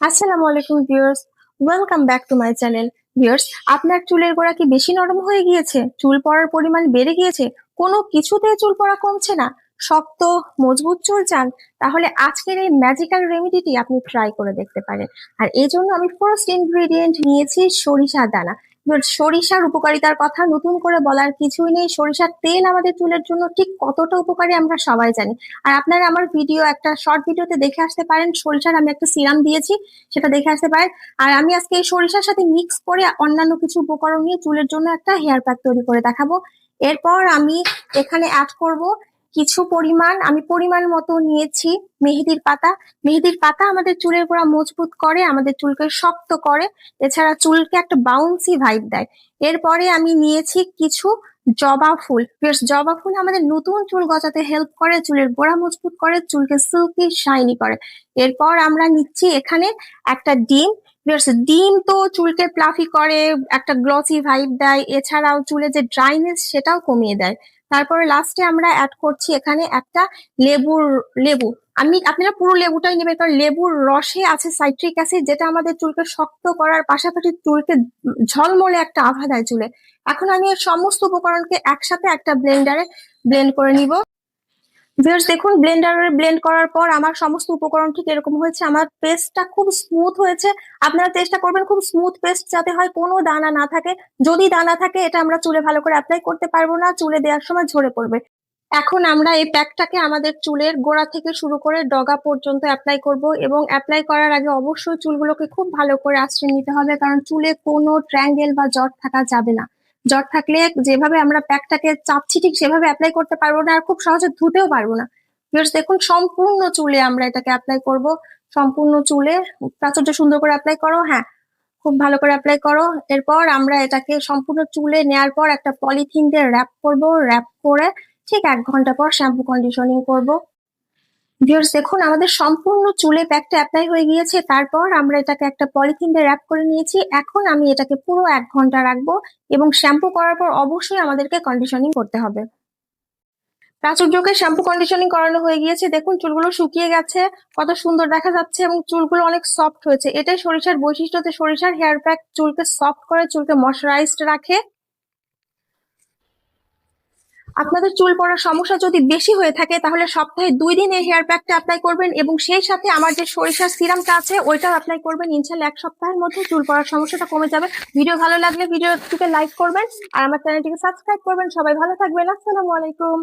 আসসালামু আলাইকুম viewers, welcome back to my channel. Viewers, আপনার চুলের গোড়া কি বেশি নরম হয়ে গিয়েছে? চুল পড়ার পরিমাণ বেড়ে গিয়েছে? কোনো কিছুতে চুল পড়া কমছে না? শক্ত, মজবুত চুল চান? তাহলে আজকের এই ম্যাজিক্যাল রেমিডিটি আপনি ট্রাই করে দেখতে পারেন। আর এই জন্য আমি ফার্স্ট ইনগ্রেডিয়েন্ট নিয়েছি সরিষা দানা। সরিষার উপকারিতার কথা নতুন করে বলার কিছুই নেই। সরিষার তেল আমাদের চুলের জন্য ঠিক কতটা উপকারী আমরা সবাই জানি। আর আপনারা আমার ভিডিও একটা শর্ট ভিডিওতে দেখে আসতে পারেন। সরিষার আমি একটা সিরাম দিয়েছি, সেটা দেখে আসতে পারেন। আর আমি আজকে এই সরিষার সাথে মিক্স করে অন্যান্য কিছু উপকরণ নিয়ে চুলের জন্য একটা হেয়ার প্যাক তৈরি করে দেখাবো। এরপর আমি এখানে অ্যাড করব কিছু পরিমাণ আমি পরিমাণ মতো নিয়েছি মেহেদির পাতা। মেহেদির পাতা আমাদের চুলের গোড়া মজবুত করে, আমাদের চুলকে শক্ত করে। এছাড়া চুলকে একটা বাউন্সি ভাইব দেয়। এরপরে আমি নিয়েছি কিছু জবা ফুল। জবা ফুল আমাদের নতুন চুল গজাতে হেল্প করে, চুলের গোড়া মজবুত করে, চুলকে সিল্কি শাইনি করে। এরপর আমরা নিচ্ছি এখানে একটা ডিম। ডিম তো চুলকে প্লাফি করে, একটা গ্লসি ভাইব দেয়। এছাড়াও চুলে যে ড্রাইনেস সেটাও কমিয়ে দেয়। তারপরে লাস্টে আমরা অ্যাড করছি এখানে একটা লেবুর লেবু। আমি, আপনারা পুরো লেবুটাই নেবেন, কারণ লেবুর রসে আছে সাইট্রিক অ্যাসিড যেটা আমাদের চুলকে শক্ত করার পাশাপাশি চুলকে ঝলমলে একটা আভা দেয় চুলে। এখন আমি সমস্ত উপকরণকে একসাথে একটা ব্লেন্ডারে ব্লেন্ড করে নিব। ভিউয়ার্স দেখুন ব্লেন্ডারে ব্লেন্ড করার পর আমার সমস্ত উপকরণ ঠিক এরকম হয়েছে। আমার পেস্টটা খুব স্মুথ হয়েছে। আপনারা চেষ্টা করবেন খুব স্মুথ পেস্ট যাতে হয় কোনো দানা না থাকে। যদি দানা থাকে, এটা আমরা চুলে ভালো করে অ্যাপ্লাই করতে পারব না। চুলে দেওয়ার সময় ঝরে পড়বে। এখন আমরা এই প্যাকটাকে আমাদের চুলের গোড়া থেকে শুরু করে ডগা পর্যন্ত অ্যাপ্লাই করব এবং অ্যাপ্লাই করার আগে অবশ্যই চুলগুলোকে খুব ভালো করে আশ্রয় নিতে হবে, কারণ চুলে কোনো ট্রায়াঙ্গেল বা জট থাকা যাবে না। জট থাকলে যেভাবে আমরা প্যাকটাকে চাপছি, ঠিক সেভাবে অ্যাপ্লাই করতে পারব না আর খুব সহজে ধুতেও পারব না। দেখুন, সম্পূর্ণ চুলে আমরা এটাকে অ্যাপ্লাই করব। সম্পূর্ণ চুলে প্রাচুর্য সুন্দর করে অ্যাপ্লাই করো হ্যাঁ খুব ভালো করে অ্যাপ্লাই করো। এরপর আমরা এটাকে সম্পূর্ণ চুলে নেয়ার পর একটা পলিথিন দিয়ে র্যাপ করব। র্যাপ করে ঠিক এক ঘণ্টা পর শ্যাম্পু কন্ডিশনিং করব। ভিউয়ার্স দেখুন, আমাদের সম্পূর্ণ চুলে প্যাকটা অ্যাপ্লাই হয়ে গিয়েছে। তারপর আমরা এটাকে একটা পলিথিন দিয়ে র্যাপ করে নিয়েছি। এখন আমি এটাকে পুরো এক ঘণ্টা রাখব এবং শ্যাম্পু করার পর অবশ্যই আমাদেরকে কন্ডিশনিং করতে হবে। প্রাচুর্যকে শ্যাম্পু কন্ডিশনিং করানো হয়ে গিয়েছে। দেখুন, চুলগুলো শুকিয়ে গেছে, কত সুন্দর দেখা যাচ্ছে এবং চুলগুলো অনেক সফট হয়েছে। এটাই সরিষার বৈশিষ্ট্য যে সরিষার হেয়ার প্যাক চুলকে সফট করে, চুলকে ময়শ্চারাইজড রাখে। আপনাদের চুল পড়ার সমস্যা যদি বেশি হয়ে থাকে, তাহলে সপ্তাহে দুই দিন এই হেয়ার প্যাকটা অ্যাপ্লাই করবেন এবং সেই সাথে আমার যে সরিষার সিরামটা আছে ওইটা অ্যাপ্লাই করবেন। ইনশাল্লাহ এক সপ্তাহের মধ্যে চুল পড়ার সমস্যাটা কমে যাবে। ভিডিও ভালো লাগলে ভিডিওটিকে লাইক করবেন আর আমার চ্যানেলটিকে সাবস্ক্রাইব করবেন। সবাই ভালো থাকবেন। আসসালামু আলাইকুম।